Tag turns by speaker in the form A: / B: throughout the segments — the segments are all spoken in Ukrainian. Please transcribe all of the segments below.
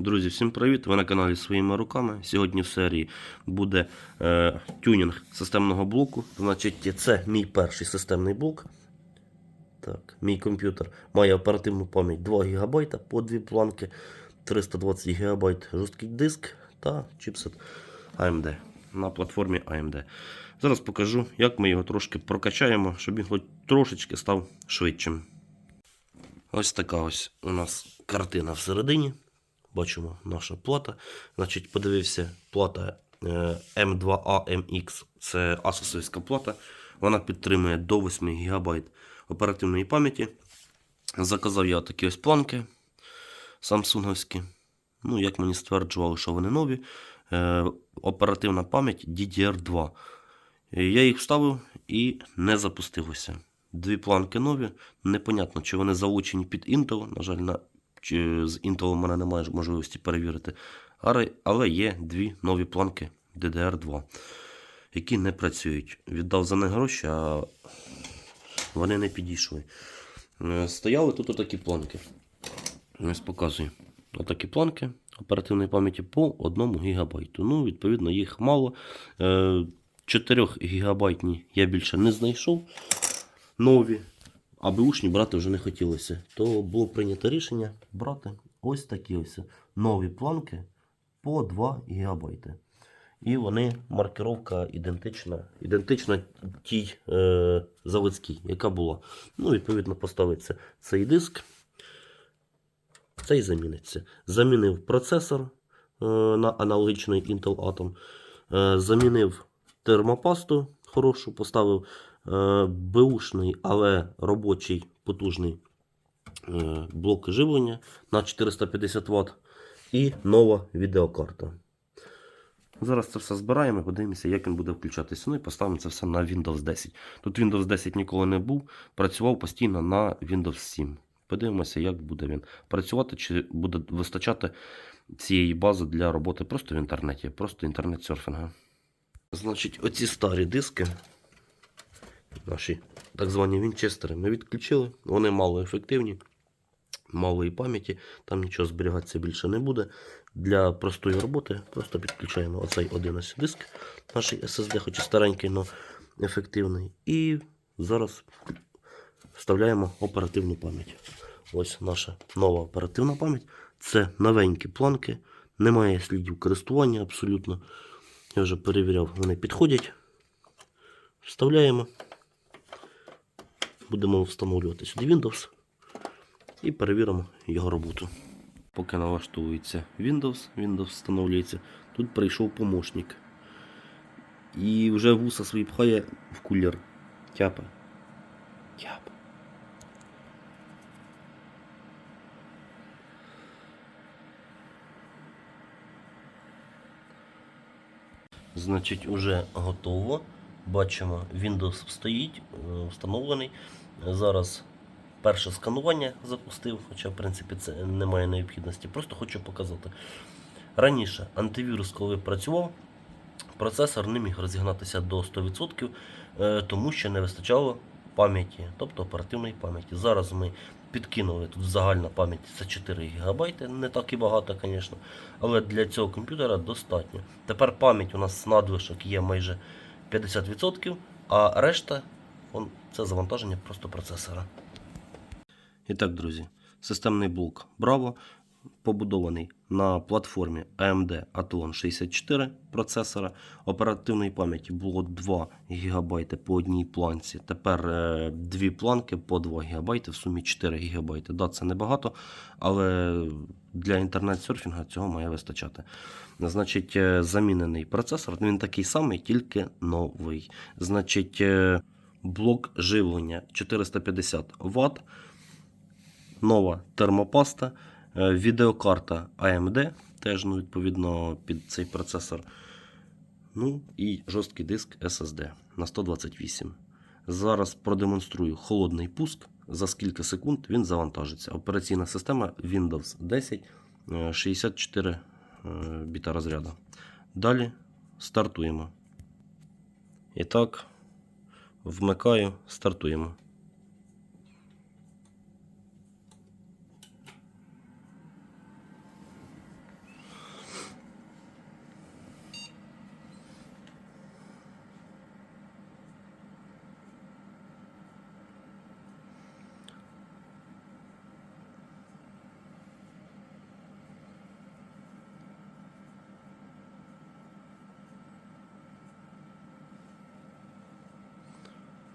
A: Друзі, всім привіт! Ви на каналі своїми руками. Сьогодні в серії буде е, тюнінг системного блоку. Значить, це мій перший системний блок. Так, мій комп'ютер має оперативну пам'ять 2 ГБ по дві планки, 320 ГБ жорсткий диск та чипсет AMD на платформі AMD. Зараз покажу, як ми його трошки прокачаємо, щоб він хоч трошечки став швидшим. Ось така ось у нас картина всередині. Бачимо наша плата. Значить, подивився, плата е, M2A MX. Це асосовська плата. Вона підтримує до 8 ГБ оперативної пам'яті. Заказав я такі ось планки самсунговські. Ну, як мені стверджували, що вони нові. Е, оперативна пам'ять DDR2. Е, Я їх вставив і не запустилося. Дві планки нові. Непонятно, чи вони залучені під Intel. На жаль, на, чи з Intel у мене немає можливості перевірити. Але, є дві нові планки DDR2, які не працюють. Віддав за них гроші, а вони не підійшли. Е, Стояли тут отакі планки. Ось показую. Отакі планки оперативної пам'яті по 1 ГБ. Ну, відповідно, їх мало. Е, 4 гігабайтні я більше не знайшов нові, а бушні брати вже не хотілося. То було прийнято рішення брати ось такі ось нові планки по 2 ГБ. І вони маркировка ідентична, ідентична тій е, заводській, яка була. Ну, відповідно, поставиться цей диск. Цей заміниться. Замінив процесор е, на аналогічний Intel Atom. Е, замінив термопасту хорошу, поставив е, беушний, але робочий потужний е, блок живлення на 450 Вт і нова відеокарта. Зараз це все збираємо, подивимося, як він буде включатися. Ну і поставимо це все на Windows 10. Тут Windows 10 ніколи не був, працював постійно на Windows 7. Подивимося, як буде він працювати, чи буде вистачати цієї бази для роботи просто в інтернеті, просто інтернет-серфінга. Значить, оці старі диски, наші так звані вінчестери, ми відключили. Вони мало ефективні, малої пам'яті, там нічого зберігатися більше не буде. Для простої роботи просто підключаємо оцей один ось диск, наш SSD, хоч і старенький, але ефективний. І зараз вставляємо оперативну пам'ять. Ось наша нова оперативна пам'ять. Це новенькі планки, немає слідів користування абсолютно. Я вже перевіряв, вони підходять. Вставляємо. Будемо встановлювати сюди Windows і перевіримо його роботу. Поки налаштовується Windows, Windows встановлюється, тут прийшов помощник. І вже вуса свої пхає в кулер. Тяпа. Тяпа. Значить, уже готово. Бачимо, Windows стоїть, е, встановлений. Зараз перше сканування запустив, хоча, в принципі, це немає необхідності. Просто хочу показати. Раніше антивірус, коли працював, процесор не міг розігнатися до 100%, е, тому що не вистачало пам'яті, тобто оперативної пам'яті. Зараз ми підкинули тут загальна пам'ять це 4 ГБ, не так і багато, звісно, але для цього комп'ютера достатньо. Тепер пам'ять у нас надлишок є майже 50%, а решта це завантаження просто процесора. І так, друзі, системний блок Bravo побудований на платформі AMD Athlon 64 процесора. Оперативної пам'яті було 2 ГБ по одній планці. Тепер е, дві планки по 2 ГБ, в сумі 4 ГБ. Да, це небагато, але для інтернет-серфінгу цього має вистачати. Значить, е, замінений процесор, він такий самий, тільки новий. Значить, е, блок живлення 450 Вт нова термопаста, відеокарта AMD, теж ну, відповідно під цей процесор. Ну і жорсткий диск SSD на 128. Зараз продемонструю холодний пуск. За скільки секунд він завантажиться. Операційна система Windows 10 е, 64 е, біта розряду. Далі стартуємо. І так, вмикаю, стартуємо.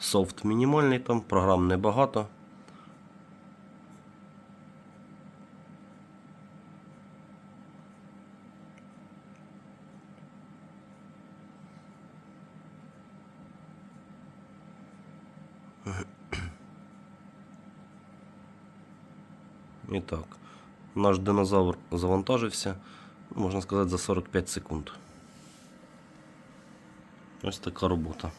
A: Софт мінімальний там, програм небагато. І так, наш динозавр завантажився, можна сказати, за 45 секунд. Ось така робота.